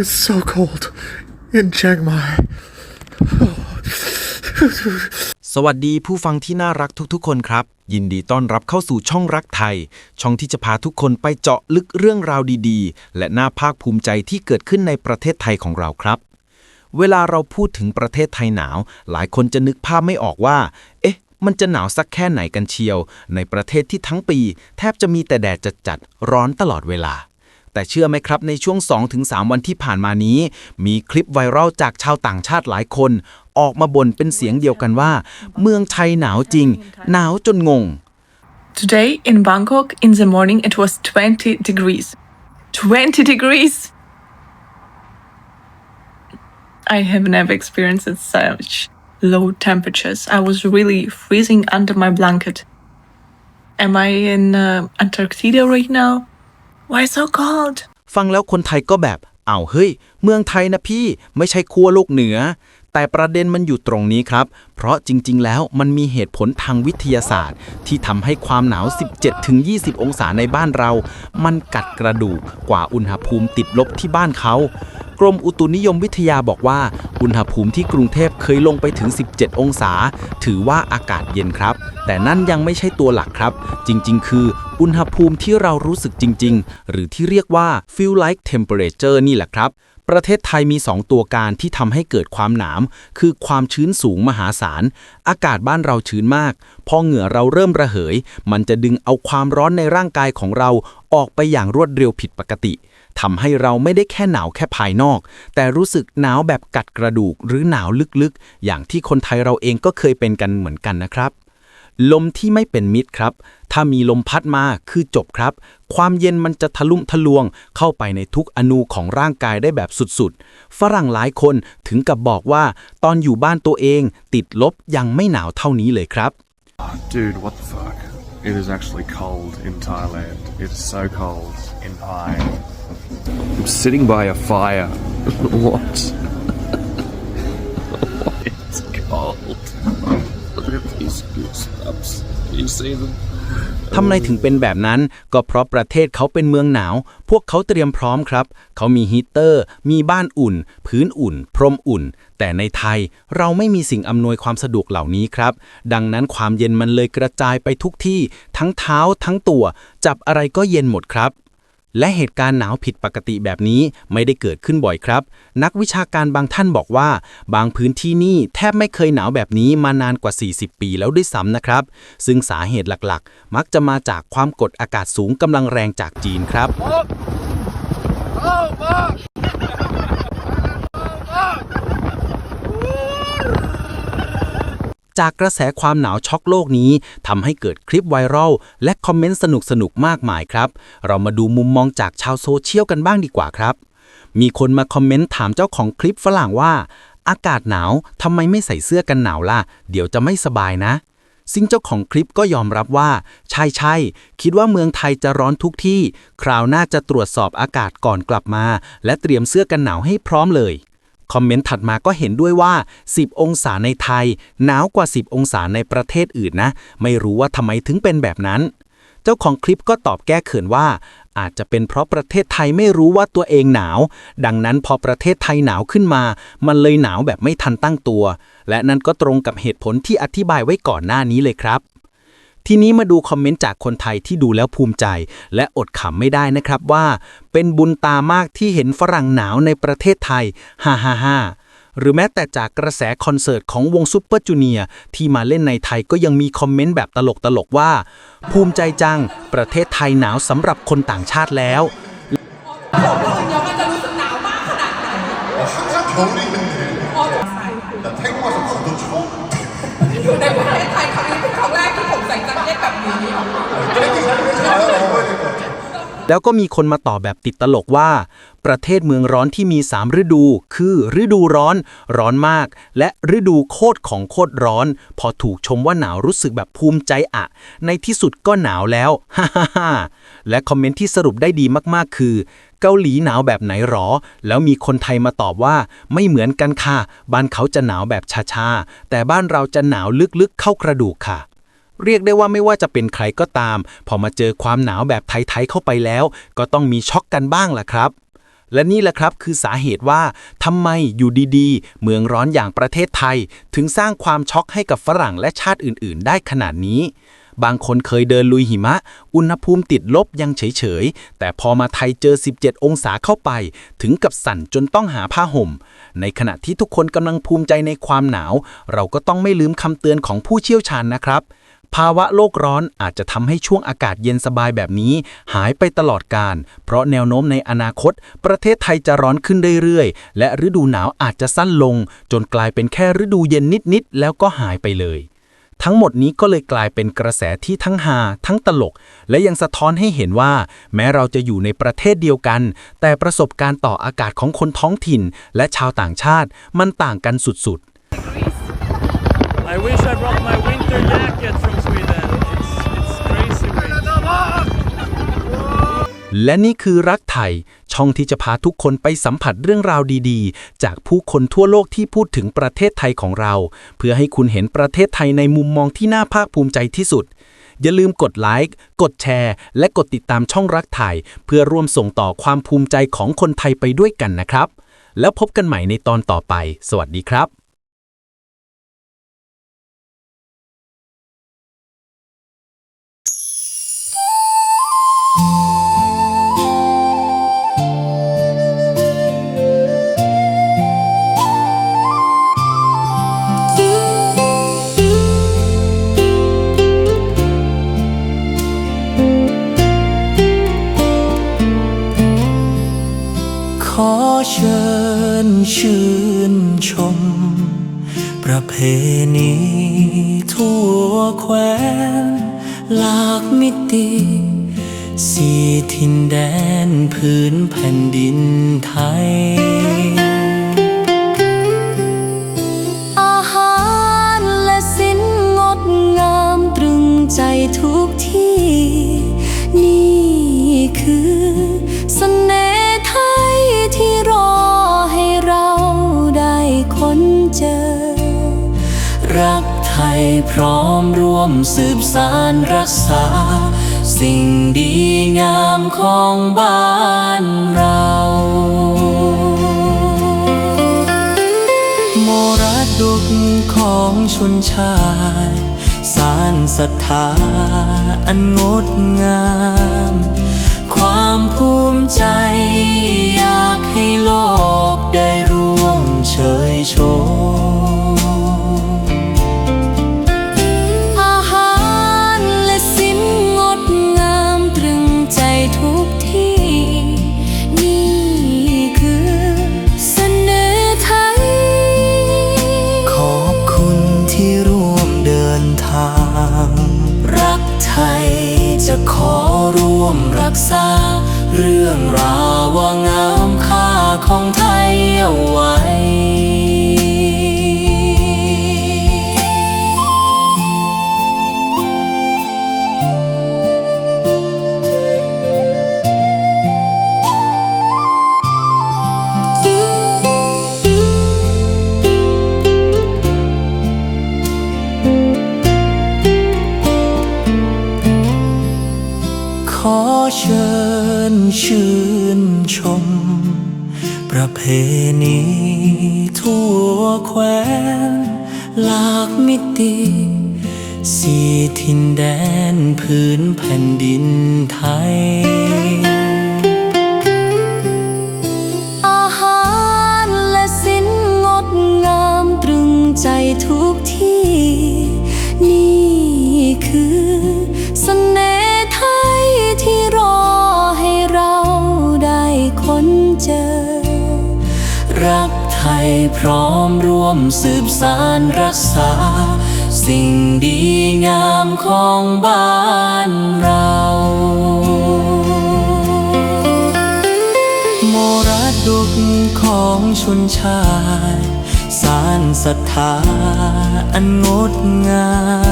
It's so cold in Chiang Mai. สวัสดีผู้ฟังที่น่ารักทุกๆ คนครับ ยินดีต้อนรับเข้าสู่ช่องรักไทย ช่องที่จะพาทุกคนไปเจาะลึกเรื่องราวดีๆ และน่าภาคภูมิใจที่เกิดขึ้นในประเทศไทยของเราครับ เวลาเราพูดถึงประเทศไทยหนาว หลายคนจะนึกภาพไม่ออกว่า เอ๊ะ มันจะหนาวสักแค่ไหนกันเชียว ในประเทศที่ทั้งปี แทบจะมีแต่แดดจัดๆร้อนตลอดเวลา แต่เชื่อไหมครับในช่วง 2-3 วันที่ผ่านมานี้ มีคลิปไวรัลจากชาวต่างชาติหลายคน ออกมาบ่นเป็นเสียงเดียวกันว่า เมืองไทยหนาวจริง หนาวจนงง Today in Bangkok, in the morning, it was 20 degrees. 20 degrees! I have never experienced such low temperatures. I was really freezing under my blanket. Am I in uh, Antarctica right now? Why so cold? ฟังแล้วคนไทยก็แบบอ้าวเฮ้ย เมืองไทยนะพี่ ไม่ใช่ขั้วโลกเหนือ แต่ประเด็นมันอยู่ตรงนี้ครับ เพราะจริง ๆ แล้วมันมีเหตุผลทางวิทยาศาสตร์ ที่ทำให้ความหนาว 17-20 องศาในบ้านเรา มันกัดกระดูกกว่าอุณหภูมิติดลบที่บ้านเขา กรมอุตุนิยมวิทยาบอกว่า อุณหภูมิที่กรุงเทพเคยลงไปถึง 17 องศา ถือว่าอากาศเย็นครับ แต่นั่นยังไม่ใช่ตัวหลักครับ จริง ๆ คือ อุณหภูมิที่เรารู้สึกจริง ๆ หรือที่เรียกว่า feel like temperature นี่แหละครับ ประเทศไทยมี 2 ตัวการที่ทำให้เกิดความหนาวคือความชื้นสูงมหาศาล อากาศบ้านเราชื้นมาก พอเหงื่อเราเริ่มระเหย มันจะดึงเอาความร้อนในร่างกายของเราออกไปอย่างรวดเร็วผิดปกติทำให้เราไม่ได้แค่หนาวแค่ภายนอก แต่รู้สึกหนาวแบบกัดกระดูกหรือหนาวลึกๆ อย่างที่คนไทยเราเองก็เคยเป็นกันเหมือนกันนะครับ ลมที่ไม่เป็นมิตรครับ ถ้ามีลมพัดมาคือจบครับ ความเย็นมันจะทะลุทะลวง เข้าไปในทุกอนูของร่างกายได้แบบสุดๆ ฝรั่งหลายคนถึงกับบอกว่า ตอนอยู่บ้านตัวเองติดลบยังไม่หนาวเท่านี้เลยครับ Dude, what the fuck? It is actually cold in Thailand. It is so cold in Pai. I'm sitting by a fire. what? ทำไมถึงเป็นแบบนั้น ก็เพราะประเทศเขาเป็นเมืองหนาว พวกเขาเตรียมพร้อมครับ เขามีฮีเตอร์ มีบ้านอุ่น พื้นอุ่น พรมอุ่น แต่ในไทยเราไม่มีสิ่งอำนวยความสะดวกเหล่านี้ครับ ดังนั้นความเย็นมันเลยกระจายไปทุกที่ ทั้งเท้าทั้งตัว จับอะไรก็เย็นหมดครับ และเหตุการณ์หนาวผิดปกติแบบนี้ไม่ได้เกิดขึ้นบ่อยครับ นักวิชาการบางท่านบอกว่า บางพื้นที่นี่แทบไม่เคยหนาวแบบนี้มานานกว่า 40 ปีแล้วด้วยซ้ำนะครับ ซึ่งสาเหตุหลักๆ มักจะมาจากความกดอากาศสูงกำลังแรงจากจีนครับ จากกระแสความหนาวช็อกโลกนี้ทำให้เกิดคลิปไวรัลและคอมเมนต์สนุกๆมากมายครับ เรามาดูมุมมองจากชาวโซเชียลกันบ้างดีกว่าครับ มีคนมาคอมเมนต์ถามเจ้าของคลิปฝรั่งว่า อากาศหนาวทำไมไม่ใส่เสื้อกันหนาวล่ะ เดี๋ยวจะไม่สบายนะซึ่งเจ้าของคลิปก็ยอมรับว่า ใช่ใช่คิดว่าเมืองไทยจะร้อนทุกที่ คราวหน้าจะตรวจสอบอากาศก่อนกลับมา และเตรียมเสื้อกันหนาวให้พร้อมเลย คอมเมนต์ถัดมาก็เห็นด้วยว่า 10 องศาในไทยหนาวกว่า 10 องศาในประเทศอื่นนะ ไม่รู้ว่าทำไมถึงเป็นแบบนั้น เจ้าของคลิปก็ตอบแก้เขินว่า อาจจะเป็นเพราะประเทศไทยไม่รู้ว่าตัวเองหนาว ดังนั้นพอประเทศไทยหนาวขึ้นมา มันเลยหนาวแบบไม่ทันตั้งตัว และนั่นก็ตรงกับเหตุผลที่อธิบายไว้ก่อนหน้านี้เลยครับ ทีนี้มาดูคอมเมนต์จากคนไทยที่ดูแล้วภูมิใจ และอดขำไม่ได้นะครับว่า เป็นบุญตามากที่เห็นฝรั่งหนาวในประเทศไทยฮ่าฮ่าฮ่าหรือแม้แต่จากกระแสคอนเสิร์ตของวงซูเปอร์จูเนียที่มาเล่นในไทยก็ยังมีคอมเมนต์แบบตลกๆว่า ภูมิใจจัง ประเทศไทยหนาวสำหรับคนต่างชาติแล้วอยู่ในประเทศไทย หลัจากเล่นแบบนี้แล้วก็มีคนมาตอบแบบติดตลกว่า ประเทศเมืองร้อนที่มี 3 ฤดู คือฤดูร้อน ร้อนมาก และฤดูโคตรของโคตรร้อน พอถูกชมว่าหนาวรู้สึกแบบภูมิใจอะ ในที่สุดก็หนาวแล้วฮ่าฮ่าฮ่าและคอมเมนต์ที่สรุปได้ดีมากๆ คือ เกาหลีหนาวแบบไหนหรอ แล้วมีคนไทยมาตอบว่า ไม่เหมือนกันค่ะ บ้านเขาจะหนาวแบบชาๆแต่บ้านเราจะหนาวลึกๆเข้ากระดูกค่ะ เรียกได้ว่าไม่ว่าจะเป็นใครก็ตาม พอมาเจอความหนาวแบบไทยๆเข้าไปแล้ว ก็ต้องมีช็อกกันบ้างล่ะครับและนี่แหละครับคือสาเหตุว่าทำไมอยู่ดีๆ เมืองร้อนอย่างประเทศไทย ถึงสร้างความช็อกให้กับฝรั่งและชาติอื่น ๆ ได้ขนาดนี้ บางคนเคยเดินลุยหิมะ อุณหภูมิติดลบยังเฉย ๆ แต่พอมาไทยเจอ 17 องศาเข้าไป ถึงกับสั่นจนต้องหาผ้าห่ม ในขณะที่ทุกคนกำลังภูมิใจในความหนาว เราก็ต้องไม่ลืมคำเตือนของผู้เชี่ยวชาญนะครับ ภาวะโลกร้อนอาจจะทำให้ช่วงอากาศเย็นสบายแบบนี้ หายไปตลอดการ เพราะแนวโน้มในอนาคต ประเทศไทยจะร้อนขึ้นเรื่อยๆ และฤดูหนาวอาจจะสั้นลง จนกลายเป็นแค่ฤดูเย็นนิดๆ แล้วก็หายไปเลย ทั้งหมดนี้ก็เลยกลายเป็นกระแสที่ทั้งฮาทั้งตลก และยังสะท้อนให้เห็นว่า แม้เราจะอยู่ในประเทศเดียวกัน แต่ประสบการณ์ต่ออากาศของคนท้องถิ่น และชาวต่างชาติมันต่างกันสุดๆ I wish I brought my winter jacket from และนี่คือรักไทย ช่องที่จะพาทุกคนไปสัมผัสเรื่องราวดีๆ จากผู้คนทั่วโลกที่พูดถึงประเทศไทยของเรา เพื่อให้คุณเห็นประเทศไทยในมุมมองที่น่าภาคภูมิใจที่สุด อย่าลืมกดไลค์กดแชร์ และกดติดตามช่องรักไทย เพื่อร่วมส่งต่อความภูมิใจของคนไทยไปด้วยกันนะครับ แล้วพบกันใหม่ในตอนต่อไป สวัสดีครับ ชื่นชม ประเพณีทั่วแคว้นหลากมิติสี่ทินแดนพื้นแผ่นดินไทย ยพร้อมร่วมสืบสารรักษา สิ่งดีงามของบ้านเรามรดกของชนชาติสารศรัทธาอันงดงาม ความภูมิใจอยากให้โลกได้ร่วมเชยชม วมรักษา เรื่องราวว่างามค่าของไทยเอาไว้ เชิญชื่นชม ประเพณีทั่วแคว้นหลากมิติสี่ทินแดนพื้นแผ่นดินไทย รักไทยพร้อมร่วมสืบสารรักษา สิ่งดีงามของบ้านเราโมรดุกของชนชาติสารศรัทธาอันงดงาม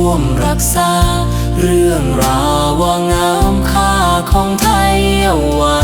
ร่วมรักษา เรื่องราวว่างามค่าของไทยเอาไว้